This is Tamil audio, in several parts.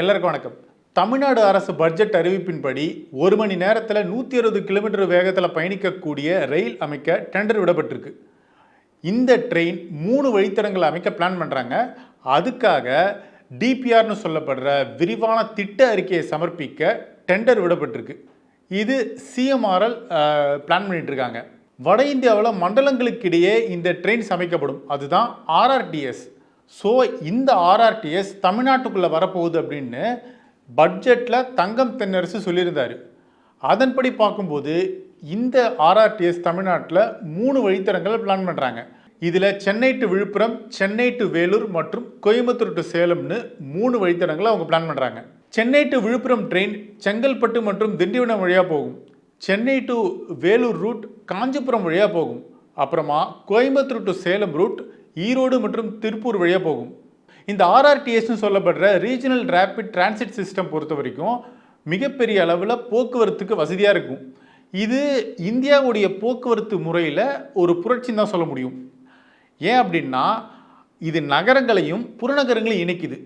எல்லாருக்கும் வணக்கம். தமிழ்நாடு அரசு பட்ஜெட் அறிவிப்பின்படி ஒரு மணி நேரத்தில் நூற்றி அறுபது கிலோமீட்டர் வேகத்தில் பயணிக்கக்கூடிய ரயில் அமைக்க டெண்டர் விடப்பட்டிருக்கு. இந்த ட்ரெயின் மூணு வழித்தடங்களை அமைக்க பிளான் பண்ணுறாங்க அதுக்காக டிபிஆர்னு சொல்லப்படுற விரிவான திட்ட அறிக்கையை சமர்ப்பிக்க டெண்டர் விடப்பட்டிருக்கு. இது சிஎம்ஆர்எல் பிளான் பண்ணிட்டு இருக்காங்க. வட இந்தியாவில் மண்டலங்களுக்கிடையே இந்த ட்ரெயின் அமைக்கப்படும். அதுதான் ஆர்ஆர்டிஎஸ் ஸோ இந்த ஆர்ஆர்டிஎஸ் தமிழ்நாட்டுக்குள்ளே வரப்போகுது அப்படின்னு பட்ஜெட்டில் தங்கம் தென்னரசு சொல்லியிருந்தார். அதன்படி பார்க்கும்போது இந்த ஆர்ஆர்டிஎஸ் தமிழ்நாட்டில் மூணு வழித்தடங்களை பிளான் பண்ணுறாங்க இதில் சென்னை டு விழுப்புரம் சென்னை டு வேலூர் மற்றும் கோயம்புத்தூர் டு சேலம்னு மூணு வழித்தடங்களை அவங்க பிளான் பண்ணுறாங்க சென்னை டு விழுப்புரம் ட்ரெயின் செங்கல்பட்டு மற்றும் திண்டிவனம் வழியாக போகும். சென்னை டு வேலூர் ரூட் காஞ்சிபுரம் வழியாக போகும். அப்புறமா கோயம்புத்தூர் டு சேலம் ரூட் ஈரோடு மற்றும் திருப்பூர் வழியாக போகும். இந்த ஆர்ஆர்டிஎஸ்னு சொல்லப்படுற ரீஜனல் ரேபிட் டிரான்சிட் சிஸ்டம் பொறுத்த வரைக்கும் மிகப்பெரிய அளவில் போக்குவரத்துக்கு வசதியாக இருக்கும். இது இந்தியாவுடைய போக்குவரத்து முறையில் ஒரு புரட்சின்னு தான் சொல்ல முடியும். ஏன் அப்படின்னா இது நகரங்களையும் புறநகரங்களையும் இணைக்குது.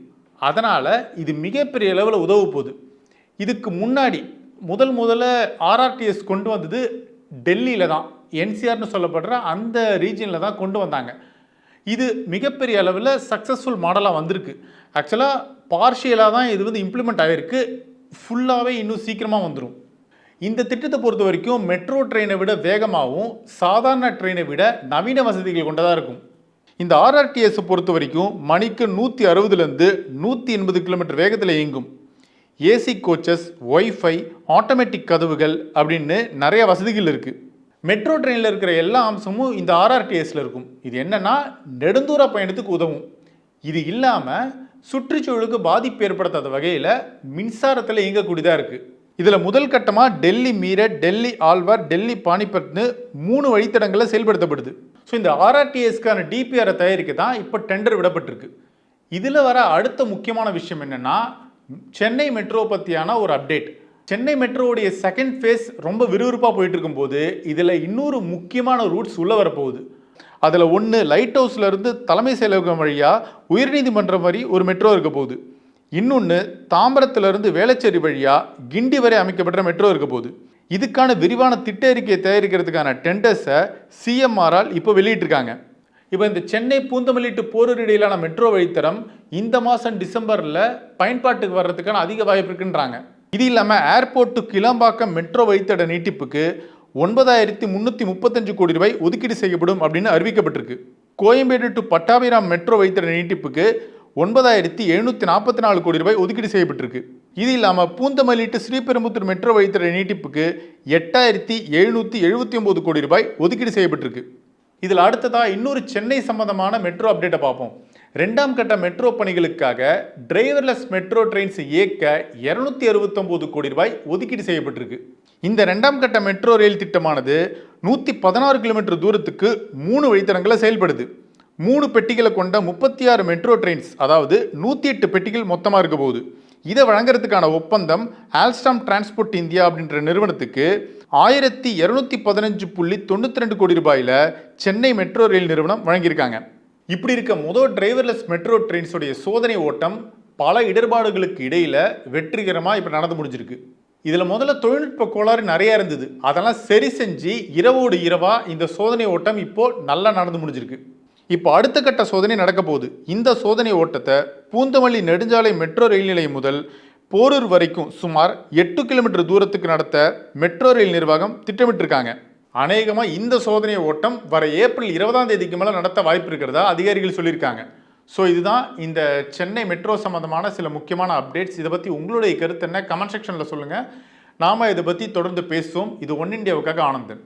அதனால் இது மிகப்பெரிய அளவில் உதவ போகுது. இதுக்கு முன்னாடி முதல் முதல்ல ஆர்ஆர்டிஎஸ் கொண்டு வந்தது டெல்லியில் தான். என்சிஆர்னு சொல்லப்படுற அந்த ரீஜனில் தான் கொண்டு வந்தாங்க. இது மிகப்பெரிய அளவில் சக்ஸஸ்ஃபுல் மாடலாக வந்திருக்கு. ஆக்சுவலாக பார்ஷியலாக தான் இது வந்து இம்ப்ளிமெண்ட் ஆகிருக்கு ஃபுல்லாகவே இன்னும் சீக்கிரமாக வந்துடும் இந்த திட்டத்தை பொறுத்த வரைக்கும் மெட்ரோ ட்ரெயினை விட வேகமாகவும் சாதாரண ட்ரெயினை விட நவீன வசதிகள் கொண்டதாக இருக்கும். இந்த ஆர்ஆர்டிஎஸ் பொறுத்த வரைக்கும் மணிக்கு நூற்றி அறுபதுலேருந்து நூற்றி எண்பது கிலோமீட்டர் வேகத்தில் இயங்கும். ஏசி கோச்சஸ் ஒய்ஃபை ஆட்டோமேட்டிக் கதவுகள் அப்படின்னு நிறைய வசதிகள் இருக்குது மெட்ரோ ட்ரெயினில் இருக்கிற எல்லா அம்சமும் இந்த ஆர்ஆர்டிஎஸில் இருக்கும். இது என்னென்னா நெடுந்தூர பயணத்துக்கு உதவும். இது இல்லாமல் சுற்றுச்சூழலுக்கு பாதிப்பு ஏற்படுத்தாத வகையில் மின்சாரத்தில் இயங்கக்கூடியதாக இருக்குது இதில் முதல் கட்டமாக டெல்லி மீரட் டெல்லி ஆழ்வார் டெல்லி பானிபட்னு மூணு வழித்தடங்களில் செயல்படுத்தப்படுது. ஸோ இந்த ஆர்ஆர்டிஎஸ்க்கான டிபிஆரை தயாரிக்க தான் இப்போ டெண்டர் விடப்பட்டிருக்கு. இதில் வர அடுத்த முக்கியமான விஷயம் என்னென்னா சென்னை மெட்ரோ பற்றியான ஒரு அப்டேட். சென்னை மெட்ரோவுடைய செகண்ட் ஃபேஸ் ரொம்ப விறுவிறுப்பாக போயிட்டு இருக்கும்போது இதில் இன்னொரு முக்கியமான ரூட்ஸ் உள்ளே வரப்போகுது. அதில் ஒன்று லைட் ஹவுஸ்லேருந்து தலைமை செயலகம் வழியாக உயர்நீதிமன்றம் வரை ஒரு மெட்ரோ இருக்க போகுது. இன்னொன்று தாம்பரத்திலிருந்து வேளச்சேரி வழியாக கிண்டி வரை அமைக்கப்பட்ட மெட்ரோ இருக்க போகுது. இதுக்கான விரிவான திட்ட அறிக்கையை தயாரிக்கிறதுக்கான டெண்டர்ஸை சிஎம்ஆரால் இப்போ வெளியிட்டிருக்காங்க. இப்போ இந்த சென்னை பூந்தமல்லி டு போரூர் இடையிலான மெட்ரோ வழித்தடம் இந்த மாதம் டிசம்பரில் பயன்பாட்டுக்கு வர்றதுக்கான அதிக வாய்ப்பு இருக்குன்றாங்க. இது இல்லாமல் ஏர்போர்ட் டு கிளம்பாக்கம் மெட்ரோ வழித்தட நீட்டிப்புக்கு ஒன்பதாயிரத்தி முந்நூற்றி முப்பத்தஞ்சு கோடி ரூபாய் ஒதுக்கீடு செய்யப்படும் அப்படின்னு அறிவிக்கப்பட்டிருக்கு. கோயம்பேடு டு பட்டாபிராம் மெட்ரோ வழித்தட நீட்டிப்புக்கு ஒன்பதாயிரத்தி எழுநூற்றி நாற்பத்தி நாலு கோடி ரூபாய் ஒதுக்கீடு செய்யப்பட்டிருக்கு. இது இல்லாமல் பூந்தமல்லி டு ஸ்ரீபெரும்புத்தூர் மெட்ரோ வழித்தட நீட்டிப்புக்கு எட்டாயிரத்தி எழுநூற்றி எழுபத்தி ஒம்பது கோடி ரூபாய் ஒதுக்கீடு செய்யப்பட்டிருக்கு. இதில் அடுத்ததாக இன்னொரு சென்னை சம்பந்தமான மெட்ரோ அப்டேட்டை பார்ப்போம். ரெண்டாம் கட்ட மெட்ரோ பணிகளுக்காக டிரைவர்லெஸ் மெட்ரோ ட்ரெயின்ஸ் இயக்க இரநூத்தி அறுபத்தொம்போது கோடி ரூபாய் ஒதுக்கீடு செய்யப்பட்டிருக்கு. இந்த ரெண்டாம் கட்ட மெட்ரோ ரயில் திட்டமானது நூற்றி பதினாறு கிலோமீட்டர் தூரத்துக்கு மூணு வழித்தடங்களை செயல்படுது. மூணு பெட்டிகளை கொண்ட முப்பத்தி ஆறு மெட்ரோ ட்ரெயின்ஸ் அதாவது நூற்றி எட்டு பெட்டிகள் மொத்தமாக இருக்க போகுது. இதை வழங்குறதுக்கான ஒப்பந்தம் ஆல்ஸ்டாம் டிரான்ஸ்போர்ட் இந்தியா அப்படின்ற நிறுவனத்துக்கு ஆயிரத்தி இரநூத்தி பதினஞ்சு புள்ளி தொண்ணூற்றி ரெண்டு கோடி ரூபாயில் சென்னை மெட்ரோ ரயில் நிறுவனம் வழங்கியிருக்காங்க. இப்படி இருக்க முதல் டிரைவர்லெஸ் மெட்ரோ ட்ரெயின்ஸுடைய சோதனை ஓட்டம் பல இடர்பாடுகளுக்கு இடையில் வெற்றிகரமாக இப்போ நடந்து முடிஞ்சிருக்கு. இதில் முதல்ல தொழில்நுட்ப கோளாறு நிறையா இருந்தது. அதெல்லாம் சரி செஞ்சு இரவோடு இரவாக இந்த சோதனை ஓட்டம் இப்போது நல்லா நடந்து முடிஞ்சிருக்கு. இப்போ அடுத்த கட்ட சோதனை நடக்க போகுது. இந்த சோதனை ஓட்டத்தை பூந்தமல்லி நெடுஞ்சாலை மெட்ரோ ரயில் நிலையம் முதல் போரூர் வரைக்கும் சுமார் எட்டு கிலோமீட்டர் தூரத்துக்கு நடத்த மெட்ரோ ரயில் நிர்வாகம் திட்டமிட்டிருக்காங்க. அநேகமாக இந்த சோதனை ஓட்டம் வர ஏப்ரல் இருபதாம் தேதிக்கு மேலே நடத்த வாய்ப்பு இருக்கிறதா அதிகாரிகள் சொல்லியிருக்காங்க. ஸோ இதுதான் இந்த சென்னை மெட்ரோ சம்மந்தமான சில முக்கியமான அப்டேட்ஸ் இதை பற்றி உங்களுடைய கருத்து என்ன? கமெண்ட் செக்ஷனில் சொல்லுங்கள் நாம் இதை பற்றி தொடர்ந்து பேசுவோம். இது ஒன் இண்டியாவுக்காக ஆனந்தன்.